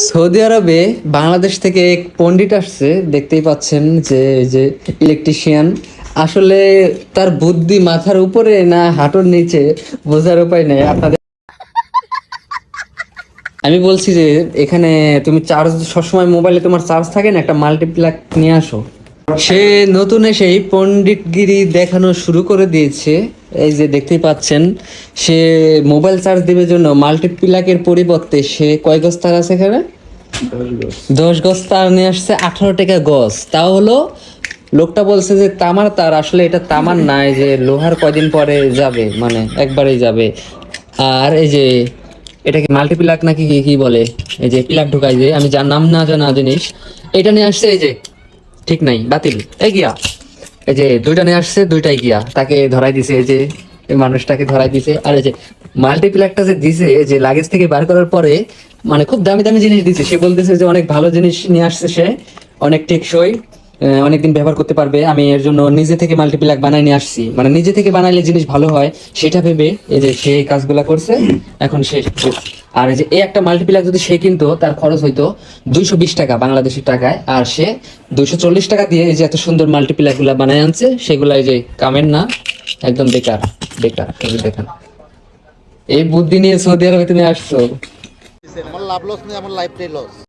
Saudi আরবে বাংলাদেশ থেকে এক পণ্ডিত আসছে, দেখতেই পাচ্ছেন যে যে ইলেকট্রিশিয়ান আসলে তার বুদ্ধি মাথার উপরে না হাঁটুর নিচে বোঝার উপায় নেই। আপনাদের আমি বলছি যে এখানে তুমি চার্জ সবসময় মোবাইলে তোমার চার্জ থাকে না, একটা মাল্টিপ্লাক নিয়ে আসো। সে নতুন এসেই পণ্ডিতগিরি দেখানো শুরু করে দিয়েছে। এই যে দেখতেই পাচ্ছেন সে মোবাইল চার্জ দেবে জন্য মাল্টিপ্লাকের পরিবর্তে সে কয় গজ তার আছে এখানে? দশ গজ। তার নিয়ে আসছে আঠারো টাকা গজ। তাও হলো লোকটা বলছে যে তামার তার আসলে এটা তামার নাই যে লোহার কয়দিন পরে যাবে মানে একবারেই যাবে। আর এই যে এটাকে মাল্টিপ্লাক নাকি কি কি বলে? এই যে প্লাক ঢুকাই যে আমি যার নাম না জানা জিনিস। এটা নিয়ে আসছে এই যে ঠিক নাই বাতিল এই গিয়া এই যে দুইটা নিয়ে আসছে, দুইটাই গিয়া। তাকে ধরাই দিছে, এই যে মানুষটাকে ধরাই দিছে। আর এই যে মাল্টিপ্লাকটা যে দিছে যে লাগেজ থেকে বার করার পরে মানে খুব দামি দামি জিনিস দিছে। সে বলতেছে যে অনেক ভালো জিনিস নিয়ে আসছে সে, অনেক টেকসই। অনেকদিন ব্যবহার করতে পারবে। আমি এর জন্য নিজে থেকে মাল্টিপ্লাক বানাই নিয়ে আসছি। মানে নিজে থেকে বানাইলে জিনিস ভালো হয়, সেটা ভেবে এই যে সে কাজগুলা করছে, এখন সে আর এই যে এই একটা মাল্টিপ্লাক যদি সে কিনতো, তার খরচ হইতো দুইশো বিশ টাকা বাংলাদেশের টাকায়, আর সে দুইশো চল্লিশ টাকা দিয়ে এই যে এত সুন্দর মাল্টিপ্লাকগুলা বানাই আনছে, সেগুলা এই যে কামের না, একদম বেকার বেকার দেখেন। এই বুদ্ধি নিয়ে সৌদি আরবে তুমি আসছো। আমার লাভ লস নেই আমার লাইফটাই লস